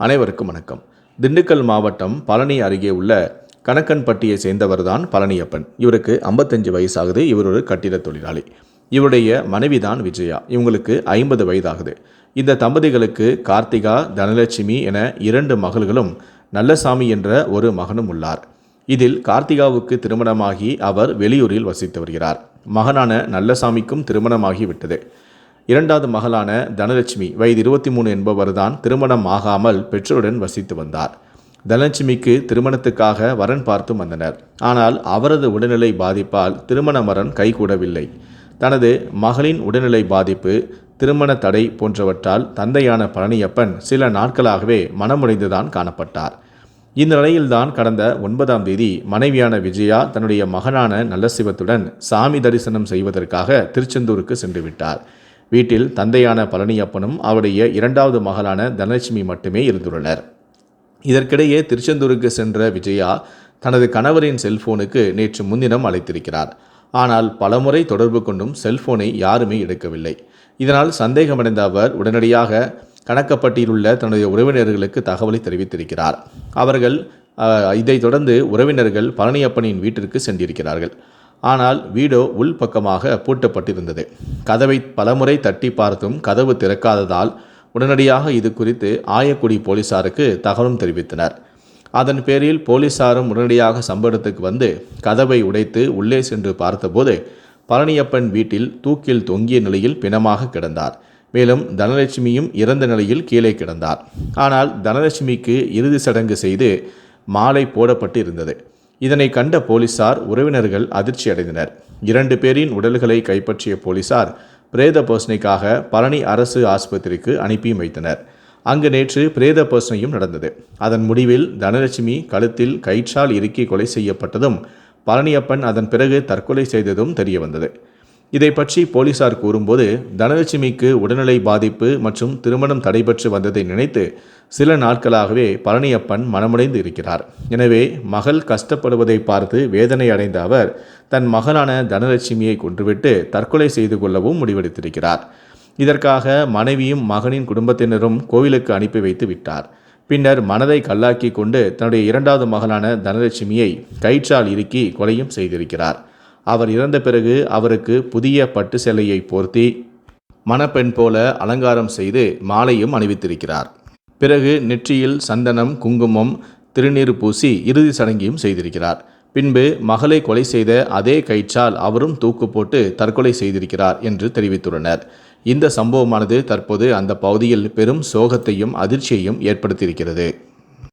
அனைவருக்கும் வணக்கம். திண்டுக்கல் மாவட்டம் பழனி அருகே உள்ள கணக்கன்பட்டியை சேர்ந்தவர்தான் பழனியப்பன். இவருக்கு 55 வயசாகுது. இவர் ஒரு கட்டிட தொழிலாளி. இவருடைய மனைவிதான் விஜயா. இவங்களுக்கு ஐம்பது வயதாகுது. இந்த தம்பதிகளுக்கு கார்த்திகா தனலட்சுமி என இரண்டு மகள்களும் நல்லசாமி என்ற ஒரு மகனும் உள்ளார். இதில் கார்த்திகாவுக்கு திருமணமாகி அவர் வெளியூரில் வசித்து வருகிறார். மகனான நல்லசாமிக்கும் திருமணமாகி விட்டது. இரண்டாவது மகளான தனலட்சுமி வயது இருபத்தி மூணு என்பவர்தான் திருமணம் ஆகாமல் பெற்றோருடன் வசித்து வந்தார். தனலட்சுமிக்கு திருமணத்துக்காக வரன் பார்த்து வந்தனர். ஆனால் அவரது உடல்நிலை பாதிப்பால் திருமண வரன் கைகூடவில்லை. தனது மகளின் உடல்நிலை பாதிப்பு திருமண தடை போன்றவற்றால் தந்தையான பழனியப்பன் சில நாட்களாகவே மனமுடைந்துதான் காணப்பட்டார். இந்த நிலையில்தான் கடந்த ஒன்பதாம் தேதி மனைவியான விஜயா தன்னுடைய மகனான நல்லசிவத்துடன் சாமி தரிசனம் செய்வதற்காக திருச்செந்தூருக்கு சென்று விட்டார் வீட்டில் தந்தையான பழனியப்பனும் அவருடைய இரண்டாவது மகளான தனலட்சுமி மட்டுமே இருந்துள்ளனர். இதற்கிடையே திருச்செந்தூருக்கு சென்ற விஜயா தனது கணவரின் செல்போனுக்கு நேற்று முன்தினம் அழைத்திருக்கிறார். ஆனால் பலமுறை தொடர்பு கொண்டும் செல்போனை யாருமே எடுக்கவில்லை. இதனால் சந்தேகமடைந்த அவர் உடனடியாக கணக்கப்பட்டியில் உள்ள தன்னுடைய உறவினர்களுக்கு தகவலை தெரிவித்திருக்கிறார். அவர்கள் இதைத் தொடர்ந்து உறவினர்கள் பழனியப்பனின் வீட்டிற்கு சென்றிருக்கிறார்கள். ஆனால் வீடோ உள்பக்கமாக பூட்டப்பட்டிருந்தது. கதவை பலமுறை தட்டி பார்த்தும் கதவு திறக்காததால் உடனடியாக இது குறித்து ஆயக்குடி போலீசாருக்கு தகவலும் தெரிவித்தனர். அதன் பேரில் போலீசாரும் உடனடியாக சம்பவத்துக்கு வந்து கதவை உடைத்து உள்ளே சென்று பார்த்தபோது பழனியப்பன் வீட்டில் தூக்கில் தொங்கிய நிலையில் பிணமாக கிடந்தார். மேலும் தனலட்சுமியும் இறந்த நிலையில் கீழே கிடந்தார். ஆனால் தனலட்சுமிக்கு இறுதி சடங்கு செய்து மாலை போடப்பட்டு இருந்தது இதனை கண்ட போலீசார் உறவினர்கள் அதிர்ச்சி அடைந்தனர் இரண்டு பேரின் உடல்களை கைப்பற்றிய போலீசார் பிரேத பர்சனைக்காக பழனி அரசு ஆஸ்பத்திரிக்கு அனுப்பியும் வைத்தனர். அங்கு நேற்று பிரேத பர்சனையும் நடந்தது. அதன் முடிவில் தனலட்சுமி கழுத்தில் கயிற்றால் இறுக்கி கொலை செய்யப்பட்டதும் பழனியப்பன் அதன் பிறகு தற்கொலை செய்ததும் தெரியவந்தது. இதை பற்றி போலீசார் கூறும்போது தனலட்சுமிக்கு உடல்நிலை பாதிப்பு மற்றும் திருமணம் தடைபெற்று வந்ததை நினைத்து சில நாட்களாகவே பழனியப்பன் மனமுடைந்து இருக்கிறார். எனவே மகள் கஷ்டப்படுவதை பார்த்து வேதனை அடைந்த அவர் தன் மகளான தனலட்சுமியை கொன்றுவிட்டு தற்கொலை செய்து கொள்ளவும் முடிவெடுத்திருக்கிறார். இதற்காக மனைவியும் மகனின் குடும்பத்தினரும் கோவிலுக்கு அனுப்பி வைத்து விட்டார். பின்னர் மனதை கல்லாக்கி கொண்டு தன்னுடைய இரண்டாவது மகளான தனலட்சுமியை கயிற்றால் இறுக்கி கொலையும் செய்திருக்கிறார். அவர் இறந்த பிறகு அவருக்கு புதிய பட்டு சேலையை போர்த்தி மணப்பெண் போல அலங்காரம் செய்து மாலையும் அணிவித்திருக்கிறார். பிறகு நெற்றியில் சந்தனம் குங்குமம் திருநீர் பூசி இறுதி சடங்கையும் செய்திருக்கிறார். பின்பு மகளை கொலை செய்த அதே கயிற்றால் அவரும் தூக்கு போட்டு தற்கொலை செய்திருக்கிறார் என்று தெரிவித்துள்ளனர். இந்த சம்பவமானது தற்போது அந்த பகுதியில் பெரும் சோகத்தையும் அதிர்ச்சியையும் ஏற்படுத்தியிருக்கிறது.